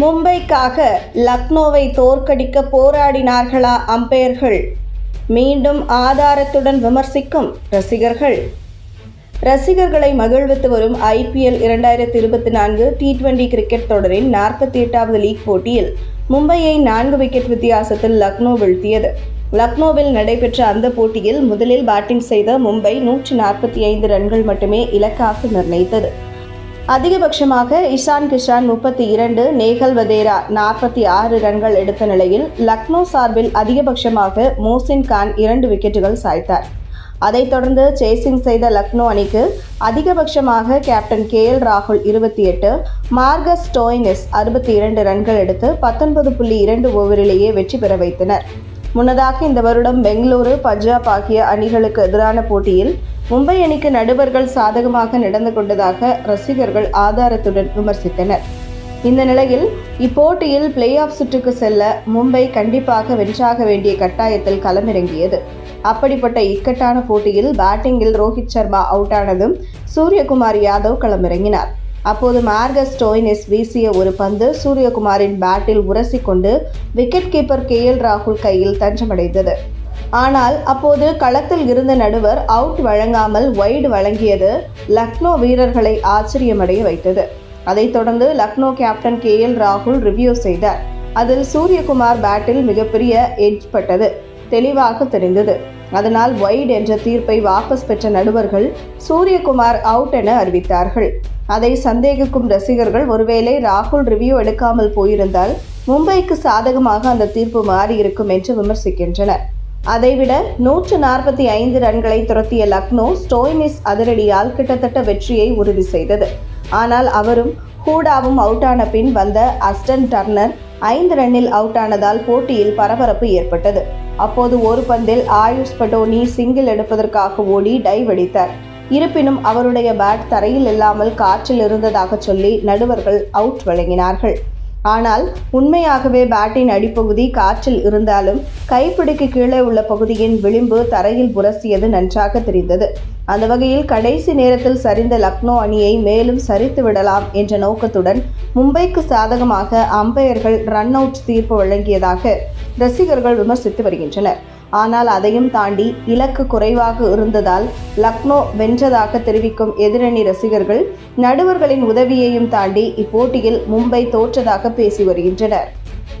மும்பைக்காக லக்னோவை தோற்கடிக்க போராடினார்களா அம்பையர்கள் மீண்டும் ஆதாரத்துடன் விமர்சிக்கும் ரசிகர்கள். ரசிகர்களை மகிழ்வித்து வரும் ஐபிஎல் இரண்டாயிரத்தி இருபத்தி நான்கு டி டுவெண்டி கிரிக்கெட் தொடரின் நாற்பத்தி எட்டாவது லீக் போட்டியில் மும்பையை நான்கு விக்கெட் வித்தியாசத்தில் லக்னோ வீழ்த்தியது. லக்னோவில் நடைபெற்ற அந்த போட்டியில் முதலில் பேட்டிங் செய்த மும்பை நூற்றி நாற்பத்தி ஐந்து ரன்கள் மட்டுமே இலக்காக நிர்ணயித்தது. அதிகபட்சமாக இஷான் கிஷான் முப்பத்தி இரண்டு நேகல் வதேரா நாற்பத்தி ஆறு ரன்கள் எடுத்த நிலையில் லக்னோ சார்பில் அதிகபட்சமாக மோசின் கான் இரண்டு விக்கெட்டுகள் சாய்த்தார். அதைத் தொடர்ந்து சேசிங் செய்த லக்னோ அணிக்கு அதிகபட்சமாக கேப்டன் கே எல் ராகுல் இருபத்தி எட்டு மார்கஸ் டோயினிஸ் அறுபத்தி இரண்டு ரன்கள் எடுத்து பத்தொன்பது புள்ளி இரண்டு ஓவரிலேயே வெற்றி பெற வைத்தனர். முன்னதாக இந்த வருடம் பெங்களூரு பஞ்சாப் ஆகிய அணிகளுக்கு எதிரான போட்டியில் மும்பை அணிக்கு நடுவர்கள் சாதகமாக நடந்து கொண்டதாக ரசிகர்கள் ஆதாரத்துடன் விமர்சித்தனர். இந்த நிலையில் இப்போட்டியில் பிளே ஆஃப் சுற்றுக்கு செல்ல மும்பை கண்டிப்பாக வென்றாக வேண்டிய கட்டாயத்தில் களமிறங்கியது. அப்படிப்பட்ட இக்கட்டான போட்டியில் பேட்டிங்கில் ரோஹித் சர்மா அவுட் ஆனதும் சூரியகுமார் யாதவ் களமிறங்கினார். அப்போது மார்கஸ் ஸ்டோயினிஸ் வீசிய ஒரு பந்து சூரியகுமாரின் பேட்டில் உரசிக்கொண்டு விக்கெட் கீப்பர் கே எல் ராகுல் கையில் தஞ்சமடைந்தது. ஆனால் அப்போது களத்தில் இருந்த நடுவர் அவுட் வழங்காமல் வைடு வழங்கியது லக்னோ வீரர்களை ஆச்சரியமடைய வைத்தது. அதைத் தொடர்ந்து லக்னோ கேப்டன் கே எல் ராகுல் ரிவ்யூ செய்தார். அதில் சூரியகுமார் பேட்டில் மிகப்பெரிய எட்ஜ் பட்டது தெளிவாக தெரிந்தது. அதனால் வைட் என்ற தீர்ப்பை வாபஸ் பெற்ற நடுவர்கள் சூரியகுமார் அவுட் என அறிவித்தார்கள். அதை சந்தேகிக்கும் ரசிகர்கள் ஒருவேளை ராகுல் ரிவ்யூ எடுக்காமல் போயிருந்தால் மும்பைக்கு சாதகமாக அந்த தீர்ப்பு மாறியிருக்கும் என்று விமர்சிக்கின்றனர். அதைவிட நூற்று நாற்பத்தி ஐந்து ரன்களை துரத்திய லக்னோ ஸ்டோய்னிஸ் அதிரடியால் கிட்டத்தட்ட வெற்றியை உறுதி செய்தது. ஆனால் அவரும் ஹூடாவும் அவுட்டான பின் வந்த அஸ்டன் டர்னர் ஐந்து ரன்னில் அவுட் ஆனதால் போட்டியில் பரபரப்பு ஏற்பட்டது. அப்போது ஒரு பந்தில் ஆயுஷ் பட்டோனி சிங்கிள் எடுப்பதற்காக ஓடி டைவ் அடித்தார். இருப்பினும் அவருடைய பேட் தரையில் இல்லாமல் காற்றில் இருந்ததாக சொல்லி நடுவர்கள் அவுட் வழங்கினார்கள் ஆனால் உண்மையாகவே பேட்டின் அடிப்பகுதி காற்றில் இருந்தாலும் கைப்பிடிக்கு கீழே உள்ள பகுதியின் விளிம்பு தரையில் புரசியது நன்றாக தெரிந்தது. அந்த வகையில் கடைசி நேரத்தில் சரிந்த லக்னோ அணியை மேலும் சரித்து விடலாம் என்ற நோக்கத்துடன் மும்பைக்கு சாதகமாக அம்பையர்கள் ரன் அவுட் தீர்ப்பு வழங்கியதாக ரசிகர்கள் விமர்சித்து வருகின்றனர். ஆனால் அதையும் தாண்டி இலக்கு குறைவாக இருந்ததால் லக்னோ வென்றதாக தெரிவிக்கும் எதிரணி ரசிகர்கள் நடுவர்களின் உதவியையும் தாண்டி இப்போட்டியில் மும்பை தோற்றதாக பேசி வருகின்றனர்.